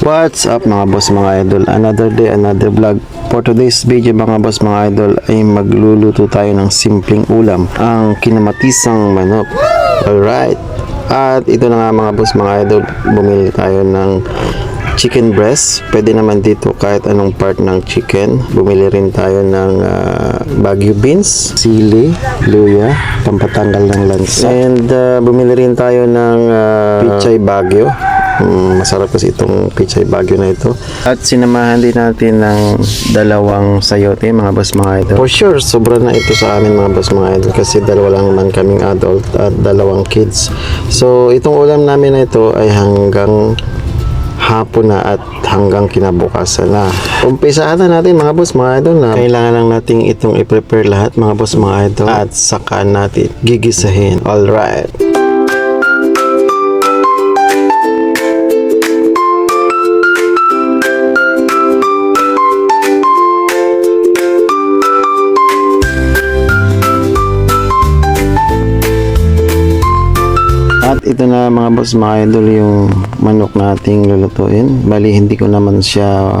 What's up mga boss mga idol? Another day, another vlog. For today's video mga boss mga idol ay magluluto tayo ng simpleng ulam. Ang kinamatisang manok. Alright. At ito na nga mga boss mga idol. Bumili tayo ng chicken breast. Pwede naman dito kahit anong part ng chicken. Bumili rin tayo ng ah, Baguio beans, sili, luya, pampatanggal ng lansa. And ah, bumili rin tayo ng uh, pichay Baguio. Mm, masarap kasi itong pichay Baguio na ito. At sinamahan din natin ng dalawang sayote mga boss mga idol. For sure, sobra na ito sa amin mga boss mga idol kasi dalawa lang naman kaming adult at dalawang kids. So, itong ulam namin na ito ay hanggang hapon na at hanggang kinabukasan na. Umpisahan na natin mga boss mga idol na kailangan lang nating itong i-prepare lahat mga boss mga idol at saka natin gigisahin. Alright. Ito na mga boss mga idol yung manok nating lulutuin. Bali hindi ko naman siya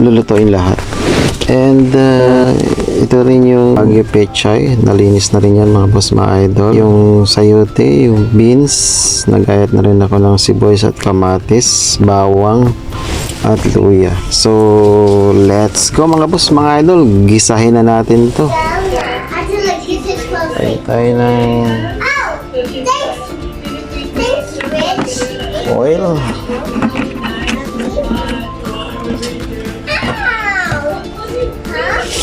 lulutuin lahat. And uh, ito rin yung Baguio Pechay. Nalinis na rin yan mga boss mga idol. Yung sayote, yung beans. Nagayat na rin ako ng sibuyas at kamatis, bawang at luya. So, let's go mga boss mga idol. Gisahin na natin to. Tayo tayo ng oil.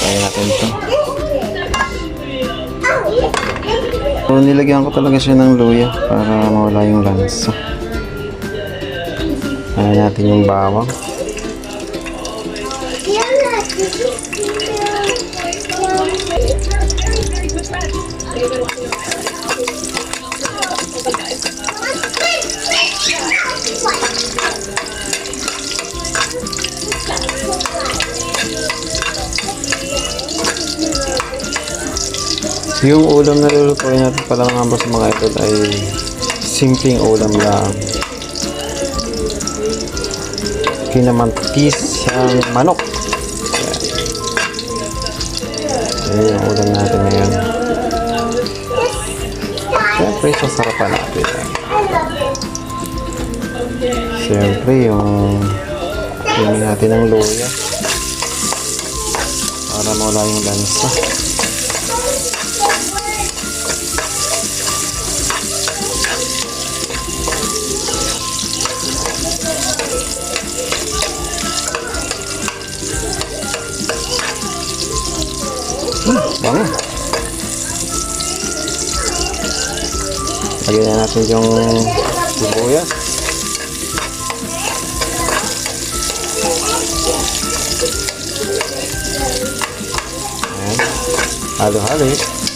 Tayo natin to. Oh, So, nilagyan ko talaga siya ng luya para mawala yung lansa. Ayan natin yung bawang. Yung ulam na lulutuin natin pala mga boss mga idol ay simpleng ulam lang. Kinamantis ang manok. Ayan. Yung ulam natin ngayon. Siyempre, sasarapan natin. Siyempre, yung hindi natin ng luya para mawala yung lansa. Bango. Lagyan na natin yung sibuyas. Halo-halo.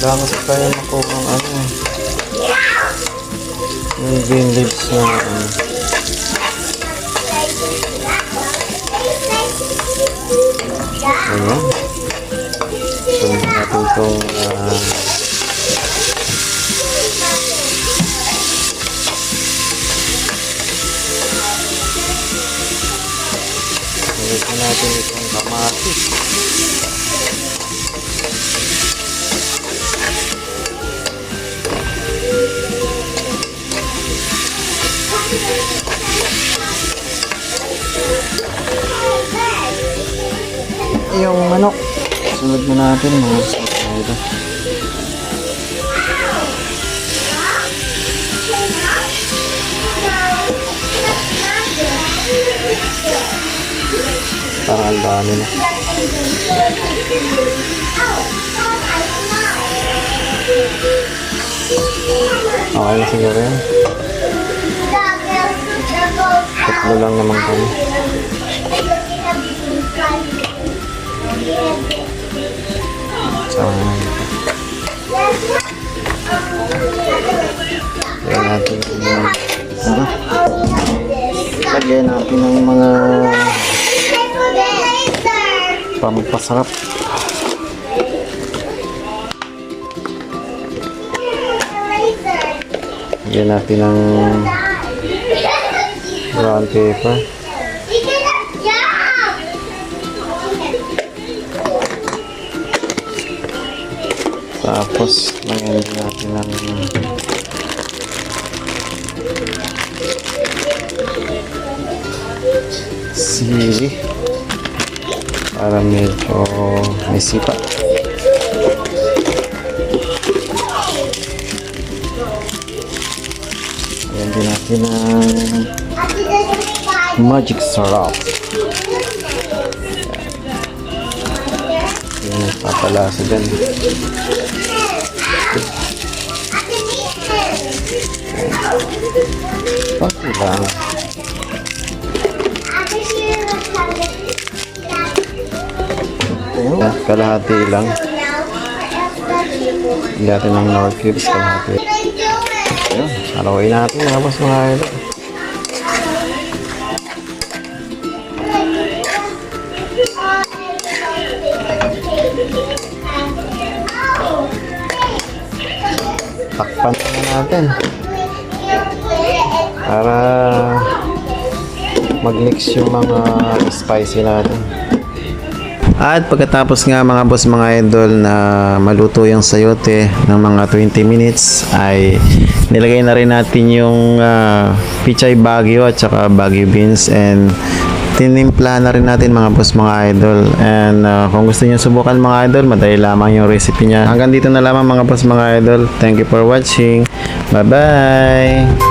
Wala kasi tayo makuha ng ano. Yung green leaves na ano. Ayan. Sunod natin itong ah, Sunod natin itong kamatis. Sunod mo natin mga ito. Parang ang dami na. Okay na siguro yan. Tatlo lang naman kami. Sama na ito. Kaya natin yung... Ano? Lagyan natin ng mga pampasarap. Eraser. Yan natin ng brown paper. Tapos, lagyan din natin ng sili para medyo may sipa. Lagyan din natin ng magic syrup. Yan yung papalasa dyan. Okay lang. Ayan, kalahati lang. Lagyan natin ng Nor cubes, kalahati. Ayan, haluin natin mga boss mga idol. Takpan na natin para mag-mix yung mga spicy natin. At pagkatapos nga mga boss mga idol na maluto yung sayote ng mga 20 minutes ay nilagay na rin natin yung ah, pichay bagyo at saka bagyo beans and tinimpla na rin natin mga boss mga idol. And ah, kung gusto niyo subukan mga idol madali lamang yung recipe niya. Hanggang dito na lamang mga boss mga idol. Thank you for watching. Bye bye